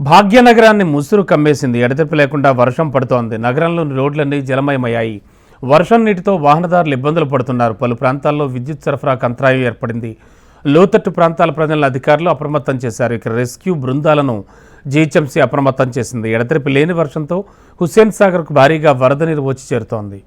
భాగ్యనగరాన్ని ముసురు కమ్మేసింది. ఎడతెప్పి లేకుండా వర్షం పడుతోంది. నగరంలోని రోడ్లన్నీ జలమయమయ్యాయి. వర్షం నీటితో వాహనదారులు ఇబ్బందులు పడుతున్నారు. పలు ప్రాంతాల్లో విద్యుత్ సరఫరాకు అంతరాయం ఏర్పడింది. లోతట్టు ప్రాంతాల ప్రజలను అధికారులు అప్రమత్తం చేశారు. ఇక రెస్క్యూ బృందాలను జీహెచ్ఎంసీ అప్రమత్తం చేసింది. ఎడతెరిపి లేని వర్షంతో హుస్సేన్ సాగర్కు భారీగా వరద నీరు వచ్చి చేరుతోంది.